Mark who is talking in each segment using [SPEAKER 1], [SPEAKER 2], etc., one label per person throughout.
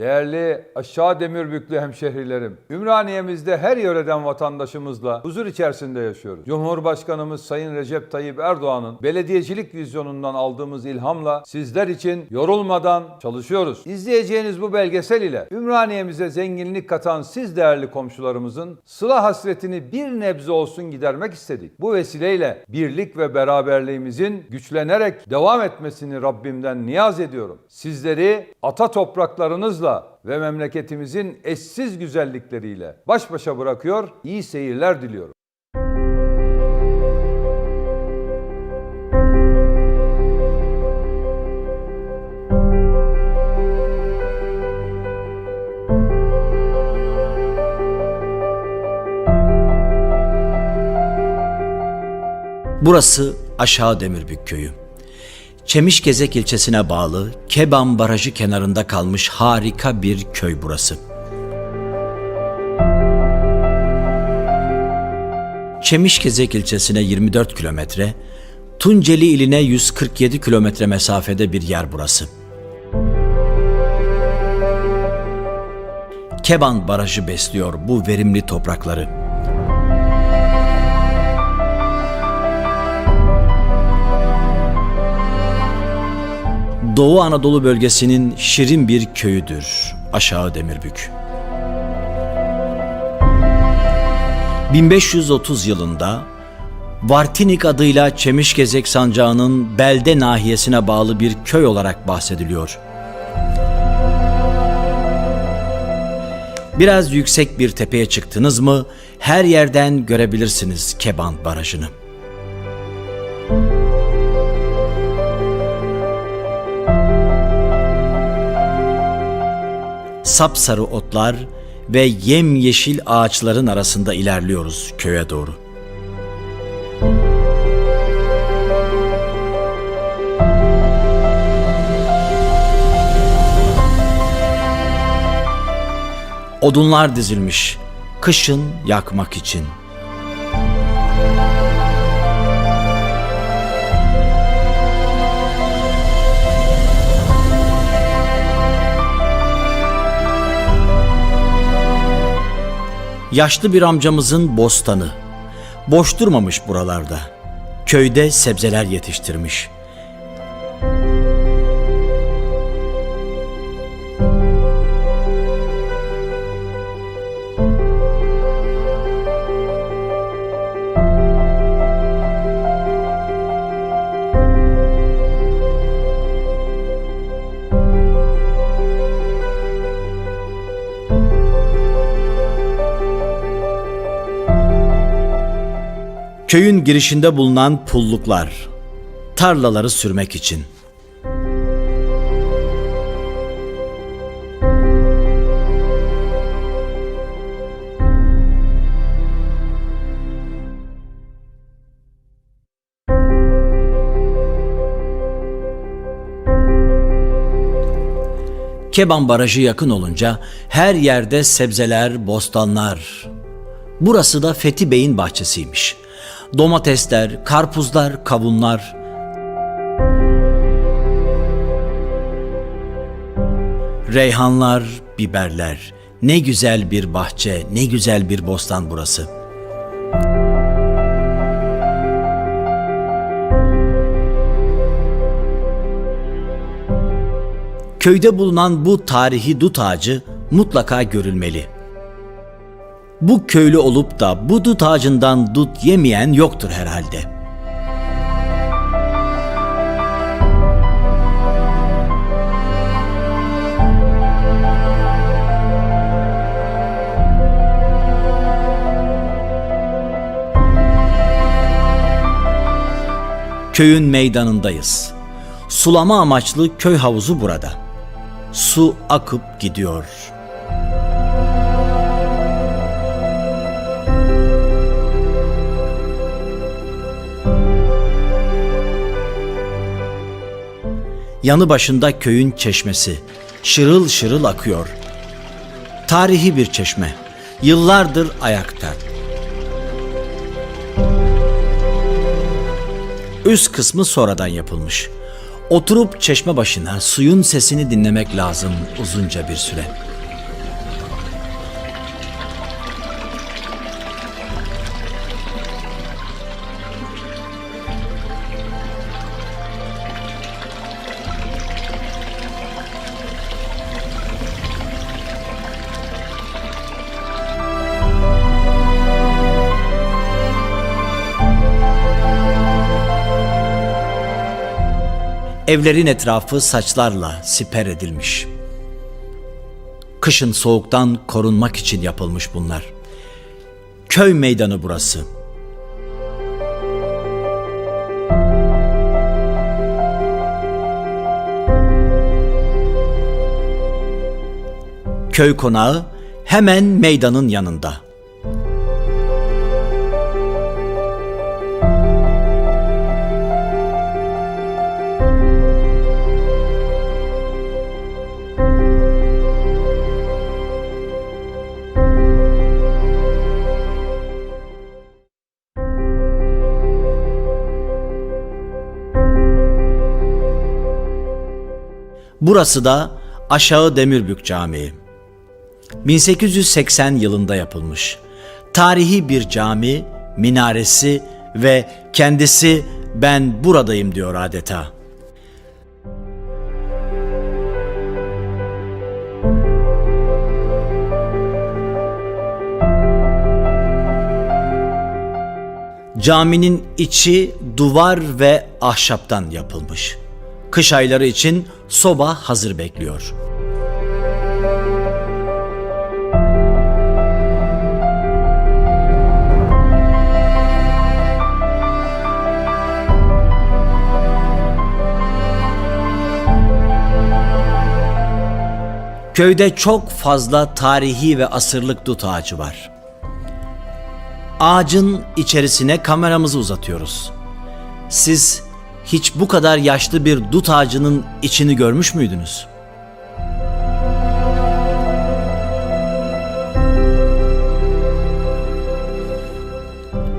[SPEAKER 1] Değerli aşağı demirbüklü hemşehrilerim, Ümraniye'mizde her yöreden vatandaşımızla huzur içerisinde yaşıyoruz. Cumhurbaşkanımız Sayın Recep Tayyip Erdoğan'ın belediyecilik vizyonundan aldığımız ilhamla sizler için yorulmadan çalışıyoruz. İzleyeceğiniz bu belgesel ile Ümraniye'mize zenginlik katan siz değerli komşularımızın sıla hasretini bir nebze olsun gidermek istedik. Bu vesileyle birlik ve beraberliğimizin güçlenerek devam etmesini Rabbimden niyaz ediyorum. Sizleri ata topraklarınızla ve memleketimizin eşsiz güzellikleriyle baş başa bırakıyor, iyi seyirler diliyorum.
[SPEAKER 2] Burası Aşağı Demirbük Köyü. Çemişgezek ilçesine bağlı Keban Barajı kenarında kalmış harika bir köy burası. Çemişgezek ilçesine 24 kilometre, Tunceli iline 147 kilometre mesafede bir yer burası. Keban Barajı besliyor bu verimli toprakları. Doğu Anadolu bölgesinin şirin bir köyüdür Aşağı Demirbük. 1530 yılında Vartinik adıyla Çemişgezek sancağının belde nahiyesine bağlı bir köy olarak bahsediliyor. Biraz yüksek bir tepeye çıktınız mı her yerden görebilirsiniz Keban Barajı'nı. Sapsarı otlar ve yemyeşil ağaçların arasında ilerliyoruz köye doğru. Odunlar dizilmiş, kışın yakmak için. Yaşlı bir amcamızın bostanı. Boş durmamış buralarda. Köyde sebzeler yetiştirmiş. Köyün girişinde bulunan pulluklar. Tarlaları sürmek için. Keban Barajı yakın olunca her yerde sebzeler, bostanlar. Burası da Fethi Bey'in bahçesiymiş. Domatesler, karpuzlar, kavunlar. Reyhanlar, biberler. Ne güzel bir bahçe, ne güzel bir bostan burası. Köyde bulunan bu tarihi dut ağacı mutlaka görülmeli. Bu köylü olup da bu dut ağacından dut yemeyen yoktur herhalde. Köyün meydanındayız. Sulama amaçlı köy havuzu burada. Su akıp gidiyor. Yanı başında köyün çeşmesi. Şırıl şırıl akıyor. Tarihi bir çeşme. Yıllardır ayakta. Üst kısmı sonradan yapılmış. Oturup çeşme başına suyun sesini dinlemek lazım uzunca bir süre. Evlerin etrafı saçlarla siper edilmiş. Kışın soğuktan korunmak için yapılmış bunlar. Köy meydanı burası. Köy konağı hemen meydanın yanında. Burası da Aşağı Demirbük Camii. 1880 yılında yapılmış. Tarihi bir cami, minaresi ve kendisi ben buradayım diyor adeta. Caminin içi duvar ve ahşaptan yapılmış. Kış ayları için soba hazır bekliyor. Köyde çok fazla tarihi ve asırlık dut ağacı var. Ağacın içerisine kameramızı uzatıyoruz. Siz hiç bu kadar yaşlı bir dut ağacının içini görmüş müydünüz?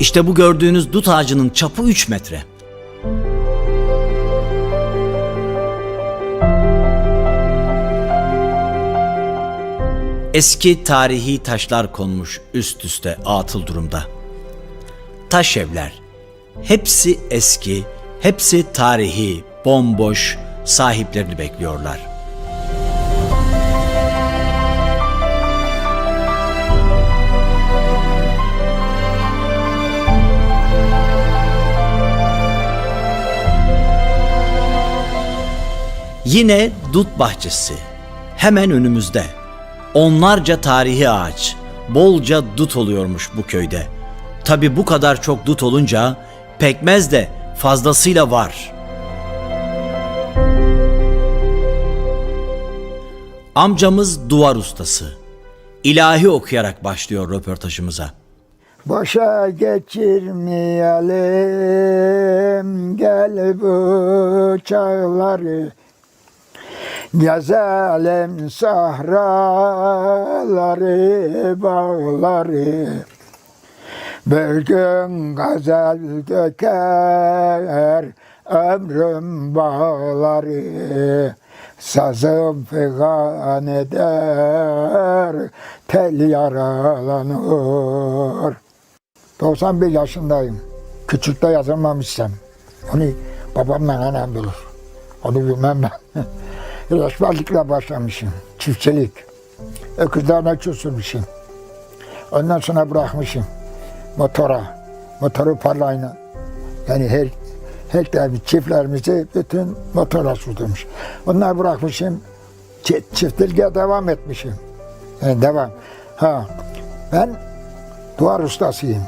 [SPEAKER 2] İşte bu gördüğünüz dut ağacının çapı 3 metre. Eski tarihi taşlar konmuş üst üste atıl durumda. Taş evler. Hepsi eski, hepsi tarihi, bomboş, sahiplerini bekliyorlar. Yine dut bahçesi. Hemen önümüzde. Onlarca tarihi ağaç, bolca dut oluyormuş bu köyde. Tabi bu kadar çok dut olunca pekmez de fazlasıyla var. Amcamız duvar ustası. İlahi okuyarak başlıyor röportajımıza.
[SPEAKER 3] Boşa geçirmeyelim gel bu çağları Gezelim sahraları, bağları Bir gün gazel döker ömrüm bağları Sazım figan eder, tel yaralanır 91 yaşındayım. Küçükte yazılmamışsam. Onu babamla annem bilir. Onu bilmem ben. Reçberlikle başlamışım. Çiftçilik. Öküzlerine çözülmüşüm. Ondan sonra bırakmışım. Motora. Motoru parlayla. Yani her her tabi çiftlerimizi bütün motora sürdürmüş. Onları bırakmışım. Çi- Çiftçiliğe devam etmişim. Yani devam. Ha. Ben duvar ustasıyım.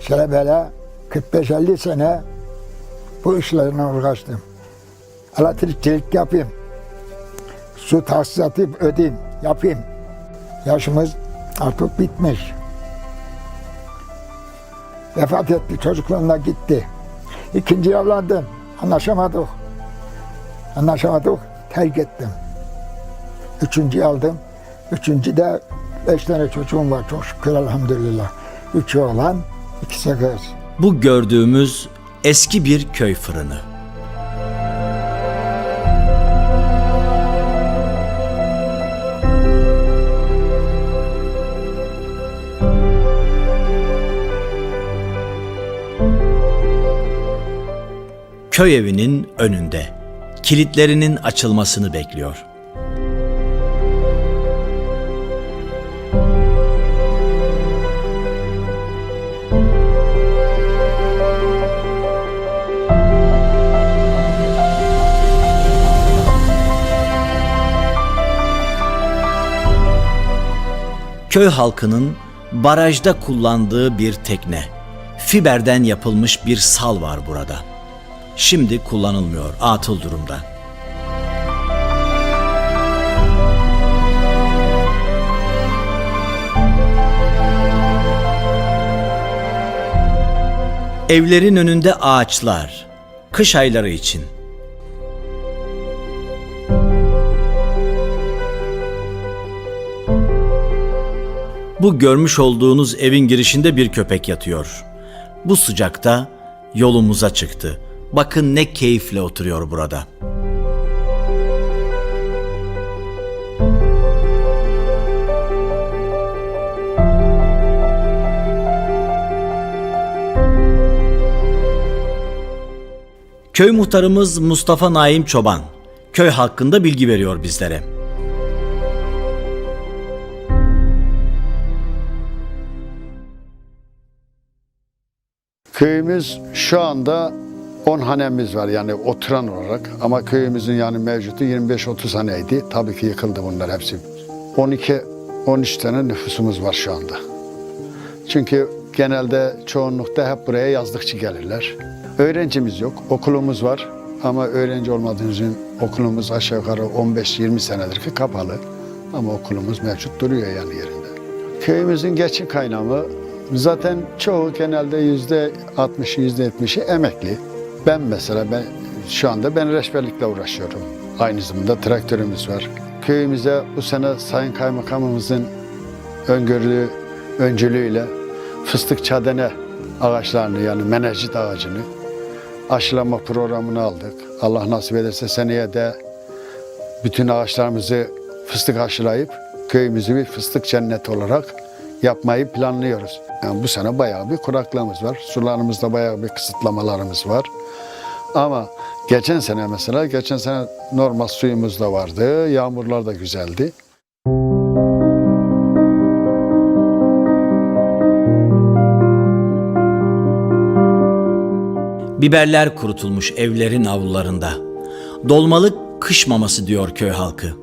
[SPEAKER 3] Şöyle böyle 45-50 sene bu işlerle uğraştım. Elektrikçilik yapayım. Su tahsisatı ödeyeyim, yapayım. Yaşımız artık bitmiş. Vefat etti, çocuklarına gitti. İkinci evlendim, anlaşamadık. Anlaşamadık, terk ettim. Üçüncü aldım. Üçüncü de beş tane çocuğum var çok şükür elhamdülillah. Üç oğlan, ikisi kız.
[SPEAKER 2] Bu gördüğümüz eski bir köy fırını. Köy evinin önünde kilitlerinin açılmasını bekliyor. köy halkının barajda kullandığı bir tekne. Fiberden yapılmış bir sal var burada. Şimdi kullanılmıyor, atıl durumda. Evlerin önünde ağaçlar, kış ayları için. Bu görmüş olduğunuz evin girişinde bir köpek yatıyor. Bu sıcakta yolumuza çıktı. Bakın ne keyifle oturuyor burada. Köy muhtarımız Mustafa Naim Çoban köy hakkında bilgi veriyor bizlere.
[SPEAKER 4] Köyümüz şu anda 10 hanemiz var yani oturan olarak ama köyümüzün yani mevcutu 25-30 haneydi. Tabii ki yıkıldı bunlar hepsi. 12-13 tane nüfusumuz var şu anda. Çünkü genelde çoğunlukta hep buraya yazlıkçı gelirler. Öğrencimiz yok, okulumuz var ama öğrenci olmadığımız için okulumuz aşağı yukarı 15-20 senedir ki kapalı. Ama okulumuz mevcut duruyor yani yerinde. Köyümüzün geçim kaynağı zaten çoğu genelde yüzde 60'ı yüzde 70'i emekli. Ben mesela ben şu anda ben reçberlikle uğraşıyorum. Aynı zamanda traktörümüz var. Köyümüze bu sene Sayın Kaymakamımızın öngörülü öncülüğüyle fıstık çadene ağaçlarını yani menajit ağacını aşılama programını aldık. Allah nasip ederse seneye de bütün ağaçlarımızı fıstık aşılayıp köyümüzü bir fıstık cenneti olarak yapmayı planlıyoruz. Yani bu sene bayağı bir kuraklığımız var. Sularımızda bayağı bir kısıtlamalarımız var. Ama geçen sene mesela, geçen sene normal suyumuz da vardı. Yağmurlar da güzeldi.
[SPEAKER 2] Biberler kurutulmuş evlerin avlularında. Dolmalık kış maması diyor köy halkı.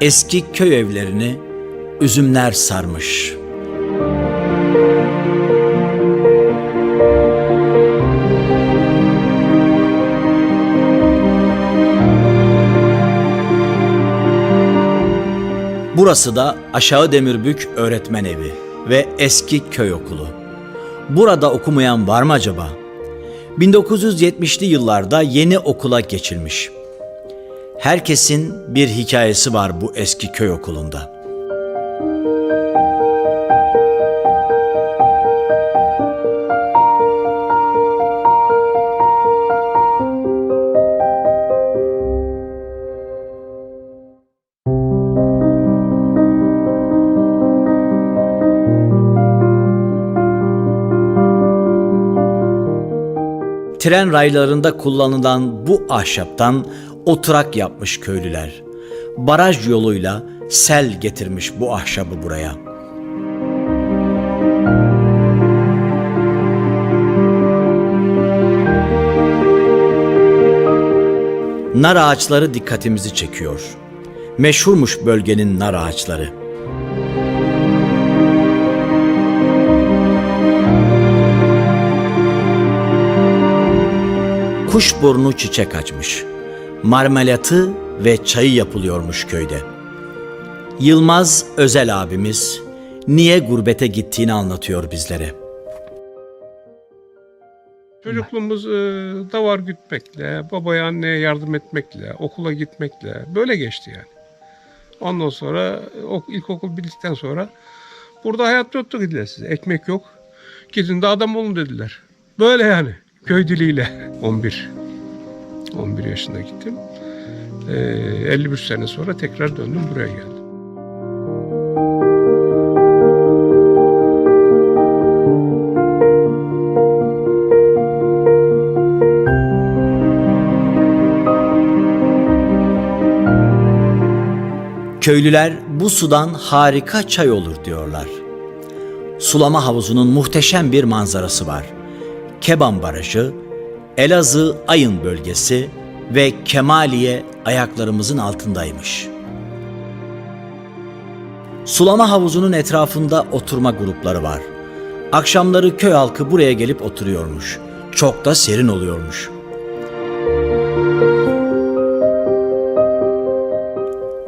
[SPEAKER 2] Eski köy evlerini üzümler sarmış. Burası da Aşağı Demirbük Öğretmen Evi ve eski köy okulu. Burada okumayan var mı acaba? 1970'li yıllarda yeni okula geçilmiş. Herkesin bir hikayesi var bu eski köy okulunda. Tren raylarında kullanılan bu ahşaptan oturak yapmış köylüler. Baraj yoluyla sel getirmiş bu ahşabı buraya. Nar ağaçları dikkatimizi çekiyor. Meşhurmuş bölgenin nar ağaçları. Kuşburnu çiçek açmış. Marmelatı ve çayı yapılıyormuş köyde. Yılmaz Özel abimiz niye gurbete gittiğini anlatıyor bizlere.
[SPEAKER 5] Çocukluğumuz e, davar gütmekle, babaya anneye yardım etmekle, okula gitmekle böyle geçti yani. Ondan sonra ok, ilkokul bittikten sonra burada hayat yoktu dediler size. Ekmek yok. Gidin de adam olun dediler. Böyle yani köy diliyle. 11. 11 yaşında gittim. Ee, 53 sene sonra tekrar döndüm buraya geldim.
[SPEAKER 2] Köylüler bu sudan harika çay olur diyorlar. Sulama havuzunun muhteşem bir manzarası var. Keban Barajı, Elazığ Ayın bölgesi ve Kemaliye ayaklarımızın altındaymış. Sulama havuzunun etrafında oturma grupları var. Akşamları köy halkı buraya gelip oturuyormuş. Çok da serin oluyormuş.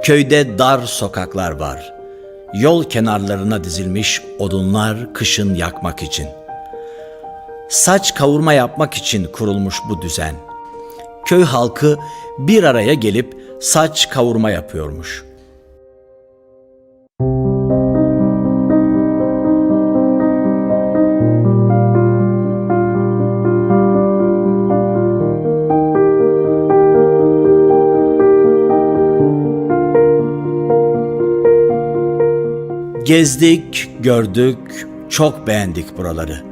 [SPEAKER 2] Köyde dar sokaklar var. Yol kenarlarına dizilmiş odunlar kışın yakmak için. Saç kavurma yapmak için kurulmuş bu düzen. Köy halkı bir araya gelip saç kavurma yapıyormuş. Gezdik, gördük, çok beğendik buraları.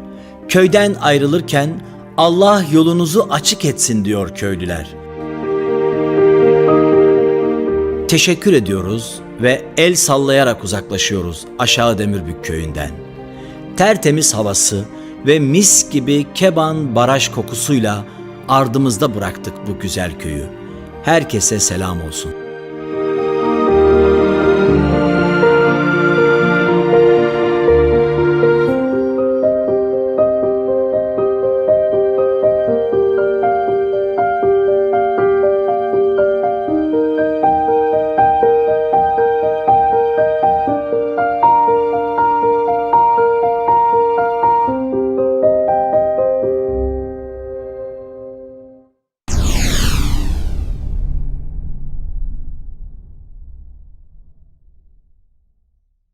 [SPEAKER 2] Köyden ayrılırken Allah yolunuzu açık etsin diyor köylüler. Teşekkür ediyoruz ve el sallayarak uzaklaşıyoruz Aşağı Demirbük köyünden. Tertemiz havası ve mis gibi keban baraj kokusuyla ardımızda bıraktık bu güzel köyü. Herkese selam olsun.